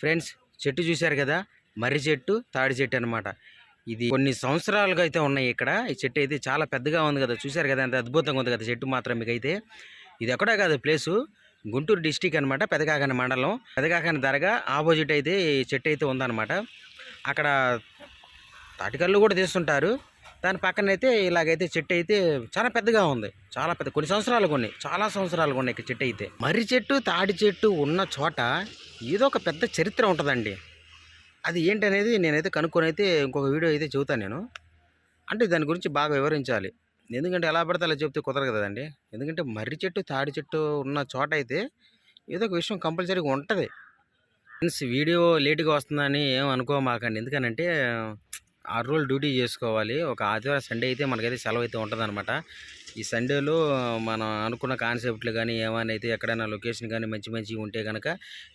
Friends చెట్టు చూశారు కదా? మర్రి చెట్టు తాడి చెట్టు అనమాట ఇది కొన్ని సంవత్సరాలుగా అయితే ఉన్నాయి ఇక్కడ. ఈ చెట్టు అయితే చాలా పెద్దగా ఉంది కదా? చూశారు కదా? అంత అద్భుతంగా ఉంది కదా చెట్టు మాత్రం మీకు అయితే ఇది ఎక్కడా కాదు ప్లేసు. గుంటూరు డిస్టిక్ అనమాట పెదకాకని మండలం. పెదకాకని దరగా ఆపోజిట్ అయితే ఈ చెట్టు అయితే ఉందన్నమాట. అక్కడ తాటికల్లు కూడా తీస్తుంటారు. దాని పక్కన అయితే ఇలాగైతే చెట్టు అయితే చాలా పెద్దగా ఉంది. చాలా పెద్ద కొన్ని సంవత్సరాలు కొన్ని చాలా సంవత్సరాలు ఉన్నాయి చెట్టు అయితే. మర్రి చెట్టు తాడి చెట్టు ఉన్న చోట ఏదో ఒక పెద్ద చరిత్ర ఉంటుందండి. అది ఏంటనేది నేనైతే కనుక్కొని అయితే ఇంకొక వీడియో అయితే చెబుతాను నేను. అంటే దాని గురించి బాగా వివరించాలి. ఎందుకంటే ఎలా పడితే అలా చెప్తే కుదరదు కదండి. ఎందుకంటే మర్రి చెట్టు తాడి చెట్టు ఉన్న చోట అయితే ఏదో ఒక విషయం కంపల్సరీగా ఉంటుంది. ఫ్రెండ్స్ వీడియో లేట్గా వస్తుందని ఏం అనుకోమాకండి. ఎందుకనంటే ఆరు రోజులు డ్యూటీ చేసుకోవాలి. ఒక ఆదివారం సండే అయితే మనకైతే సెలవు అయితే ఉంటుందన్నమాట. ఈ సండేలో మనం అనుకున్న కాన్సెప్ట్లు కానీ ఏమైనా అయితే ఎక్కడైనా లొకేషన్ కానీ మంచి మంచిగా ఉంటే కనుక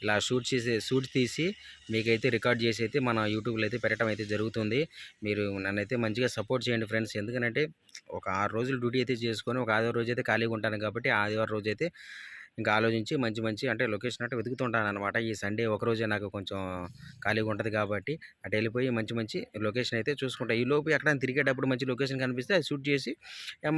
ఇలా షూట్ చేసి షూట్ తీసి మీకైతే రికార్డ్ చేసి అయితే మన యూట్యూబ్లో అయితే పెట్టడం అయితే జరుగుతుంది. మీరు నన్నైతే మంచిగా సపోర్ట్ చేయండి ఫ్రెండ్స్. ఎందుకంటే ఒక ఆరు రోజులు డ్యూటీ అయితే చేసుకొని ఒక ఆదివారం రోజు అయితే ఖాళీగా ఉంటాను కాబట్టి ఆదివారం రోజు అయితే ఇంకా ఆలోచించి మంచి మంచి అంటే లొకేషన్ అంటే వెతుకుతుంటాను అనమాట ఈ సండే ఒకరోజే నాకు కొంచెం ఖాళీగా ఉంటుంది కాబట్టి అటు వెళ్ళిపోయి మంచి మంచి లొకేషన్ అయితే చూసుకుంటా. ఈ లోపు ఎక్కడైనా తిరిగేటప్పుడు మంచి లొకేషన్ కనిపిస్తే అది షూట్ చేసి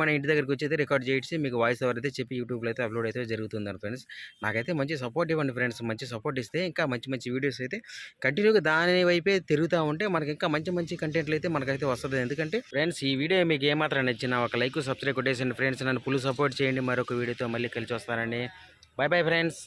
మన ఇంటి దగ్గరికి వచ్చి అయితే రికార్డ్ చేసి మీకు వాయిస్ ఓవర్ అయితే చెప్పి యూట్యూబ్లో అయితే అప్లోడ్ అయితే జరుగుతుంది ఫ్రెండ్స్. నాకైతే మంచి సపోర్ట్ ఇవ్వండి ఫ్రెండ్స్. మంచి సపోర్ట్ ఇస్తే ఇంకా మంచి మంచి వీడియోస్ అయితే కంటిన్యూగా దాని వైపే తిరుగుతూ ఉంటే మనకి ఇంకా మంచి మంచి కంటెంట్లు అయితే మనకైతే వస్తుంది. ఎందుకంటే ఫ్రెండ్స్ ఈ వీడియో మీకు ఏమాత్రం నచ్చినా ఒక లైక్ సబ్స్క్రైబ్ కొట్టేసండి ఫ్రెండ్స్. నన్ను ఫుల్ సపోర్ట్ చేయండి. మరొక వీడియోతో మళ్ళీ కలిసి వస్తానండి. Bye bye friends